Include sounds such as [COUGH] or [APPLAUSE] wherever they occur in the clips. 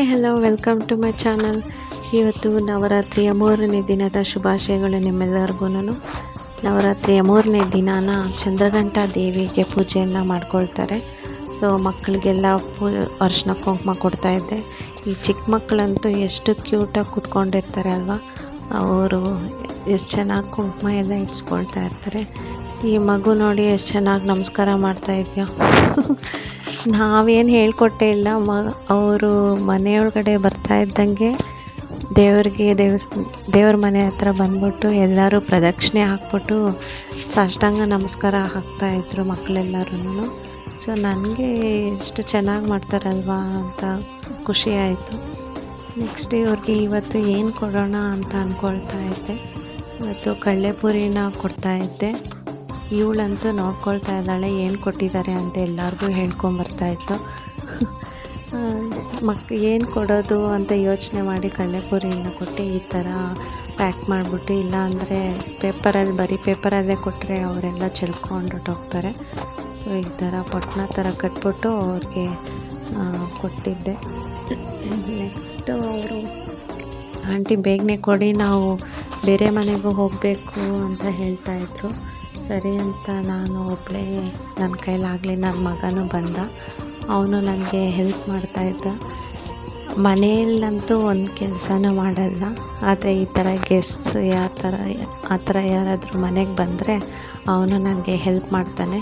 Hi hello welcome to my channel ಇವತ್ತು ನವರಾತ್ರಿಯ ಮೂರನೇ ದಿನದ ಶುಭಾಶಯಗಳು ನಿಮ್ಮೆಲ್ಲರಿಗೂ. ನವರಾತ್ರಿಯ ಮೂರನೇ ದಿನಾನ ಚಂದ್ರಘಂಟಾ ದೇವಿಗೆ ಪೂಜೆಯನ್ನು ಮಾಡ್ಕೊಳ್ತಾರೆ. ಸೊ ಮಕ್ಕಳಿಗೆಲ್ಲ ಪೂ, ಅರ್ಶಿನ ಕುಂಕುಮ ಕೊಡ್ತಾ ಇದ್ದೆ. ಈ ಚಿಕ್ಕ ಮಕ್ಕಳಂತೂ ಎಷ್ಟು ಕ್ಯೂಟಾಗಿ ಕೂತ್ಕೊಂಡಿರ್ತಾರೆ ಅಲ್ವಾ? ಅವರು ಎಷ್ಟು ಚೆನ್ನಾಗಿ ಕುಂಕುಮ ಎಲ್ಲ ಇಟ್ಸ್ಕೊಳ್ತಾ ಇರ್ತಾರೆ. ಈ ಮಗು ನೋಡಿ ಎಷ್ಟು ಚೆನ್ನಾಗಿ ನಮಸ್ಕಾರ ಮಾಡ್ತಾ ಇದೆಯಾ? [LAUGHS] ನಾವೇನು ಹೇಳಿಕೊಟ್ಟೇ ಇಲ್ಲ. ಮ, ಅವರು ಮನೆಯೊಳಗಡೆ ಬರ್ತಾ ಇದ್ದಂಗೆ ದೇವರಿಗೆ, ದೇವಸ್, ದೇವ್ರ ಮನೆ ಹತ್ರ ಬಂದ್ಬಿಟ್ಟು ಎಲ್ಲರೂ ಪ್ರದಕ್ಷಿಣೆ ಹಾಕ್ಬಿಟ್ಟು ಸಾಷ್ಟಾಂಗ ನಮಸ್ಕಾರ ಹಾಕ್ತಾಯಿದ್ರು ಮಕ್ಕಳೆಲ್ಲರೂ ಸೊ ನನಗೆ ಎಷ್ಟು ಚೆನ್ನಾಗಿ ಮಾಡ್ತಾರಲ್ವಾ ಅಂತ ಖುಷಿ ಆಯಿತು. ನೆಕ್ಸ್ಟ್ ಇವ್ರಿಗೆ ಇವತ್ತು ಏನು ಕೊಡೋಣ ಅಂತ ಅಂದ್ಕೊಳ್ತಾ ಇದ್ದೆ. ಇವತ್ತು ಕಡಲೆಪುರಿನ ಕೊಡ್ತಾ ಇದ್ದೆ. ಇವಳಂತೂ ನೋಡ್ಕೊಳ್ತಾ ಇದ್ದಾಳೆ, ಏನು ಕೊಟ್ಟಿದ್ದಾರೆ ಅಂತ ಎಲ್ಲರಿಗೂ ಹೇಳ್ಕೊಂಬರ್ತಾಯಿತ್ತು ಮಕ್, ಏನು ಕೊಡೋದು ಅಂತ ಯೋಚನೆ ಮಾಡಿ ಕಡಲೆಪುರಿನ ಕೊಟ್ಟು, ಈ ಥರ ಪ್ಯಾಕ್ ಮಾಡಿಬಿಟ್ಟು, ಇಲ್ಲ ಅಂದರೆ ಪೇಪರಲ್ಲಿ, ಬರೀ ಪೇಪರಲ್ಲೇ ಕೊಟ್ಟರೆ ಅವರೆಲ್ಲ ಚೆಲ್ಕೊಂಡು ಹೋಗ್ತಾರೆ. ಸೊ, ಈ ಥರ ಪೊಟ್ನ ಥರ ಕಟ್ಬಿಟ್ಟು ಅವ್ರಿಗೆ ಕೊಟ್ಟಿದ್ದೆ. ನೆಕ್ಸ್ಟು ಅವರು, ಆಂಟಿ, ಬೇಗನೆ ಕೊಡಿ, ನಾವು ಬೇರೆ ಮನೆಗೂ ಹೋಗಬೇಕು ಅಂತ ಹೇಳ್ತಾಯಿದ್ರು ಸರಿ ಅಂತ ನಾನು ಒಬ್ಬಳೇ ನನ್ನ ಕೈಲಾಗಲಿ ನನ್ನ ಮಗನೂ ಬಂದ. ಅವನು ನನಗೆ ಹೆಲ್ಪ್ ಮಾಡ್ತಾಯಿದ್ದ ಮನೆಯಲ್ಲಂತೂ ಒಂದು ಕೆಲಸನೂ ಮಾಡಲ್ಲ. ಆದರೆ ಈ ಥರ ಗೆಸ್ಟ್ಸ್ ಯಾವ ಥರ ಆ ಥರ ಯಾರಾದರೂ ಮನೆಗೆ ಬಂದರೆ ಅವನು ನನಗೆ ಹೆಲ್ಪ್ ಮಾಡ್ತಾನೆ.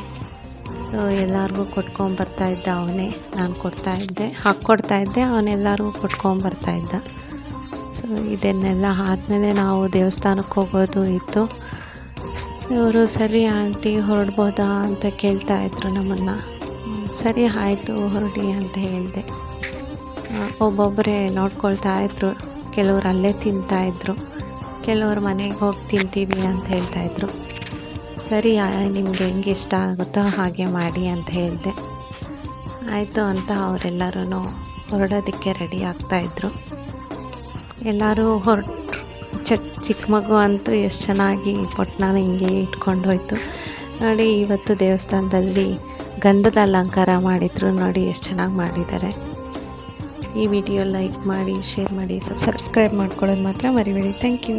ಸೊ ಎಲ್ಲರಿಗೂ ಕೊಟ್ಕೊಂಬರ್ತಾಯಿದ್ದ ಅವನೇ. ನಾನು ಕೊಡ್ತಾಯಿದ್ದೆ ಹಾಕ್ಕೊಡ್ತಾಯಿದ್ದೆ ಅವನೆಲ್ಲರಿಗೂ ಕೊಟ್ಕೊಂಬರ್ತಾಯಿದ್ದ ಸೊ ಇದನ್ನೆಲ್ಲ ಆದಮೇಲೆ ನಾವು ದೇವಸ್ಥಾನಕ್ಕೆ ಹೋಗೋದು ಇತ್ತು. ಇವರು ಸರಿ ಆಂಟಿ ಹೊರಡ್ಬೋದಾ ಅಂತ ಕೇಳ್ತಾ ಇದ್ರು ನಮ್ಮನ್ನು. ಸರಿ ಆಯಿತು ಹೊರಡಿ ಅಂತ ಹೇಳಿದೆ. ಒಬ್ಬೊಬ್ಬರೇ ನೋಡ್ಕೊಳ್ತಾ ಇದ್ರು. ಕೆಲವರು ಅಲ್ಲೇ ತಿಂತಾಯಿದ್ರು ಕೆಲವರು ಮನೆಗೆ ಹೋಗಿ ತಿಂತೀವಿ ಅಂತ ಹೇಳ್ತಾಯಿದ್ರು ಸರಿ ನಿಮ್ಗೆ ಹೆಂಗೆ ಇಷ್ಟ ಆಗುತ್ತೋ ಹಾಗೆ ಮಾಡಿ ಅಂತ ಹೇಳಿದೆ. ಆಯಿತು ಅಂತ ಅವರೆಲ್ಲರೂ ಹೊರಡೋದಕ್ಕೆ ರೆಡಿ ಆಗ್ತಾಯಿದ್ರು ಎಲ್ಲರೂ ಹೊರಟು ಚಿಕ್ಕ ಚಿಕ್ಕ ಮಗು ಅಂತೂ ಎಷ್ಟು ಚೆನ್ನಾಗಿ ಪೊಟ್ನಾನ ಹಿಂಗೆ ಇಟ್ಕೊಂಡು ಹೋಯ್ತು. ನೋಡಿ, ಇವತ್ತು ದೇವಸ್ಥಾನದಲ್ಲಿ ಗಂಧದ ಅಲಂಕಾರ ಮಾಡಿದ್ರು. ನೋಡಿ, ಎಷ್ಟು ಚೆನ್ನಾಗಿ ಮಾಡಿದ್ದಾರೆ. ಈ ವಿಡಿಯೋ ಲೈಕ್ ಮಾಡಿ, ಶೇರ್ ಮಾಡಿ ಸಬ್ಸ್ಕ್ರೈಬ್ ಮಾಡ್ಕೊಳ್ಳೋದು ಮಾತ್ರ ಮರಿಬೇಡಿ. Thank you.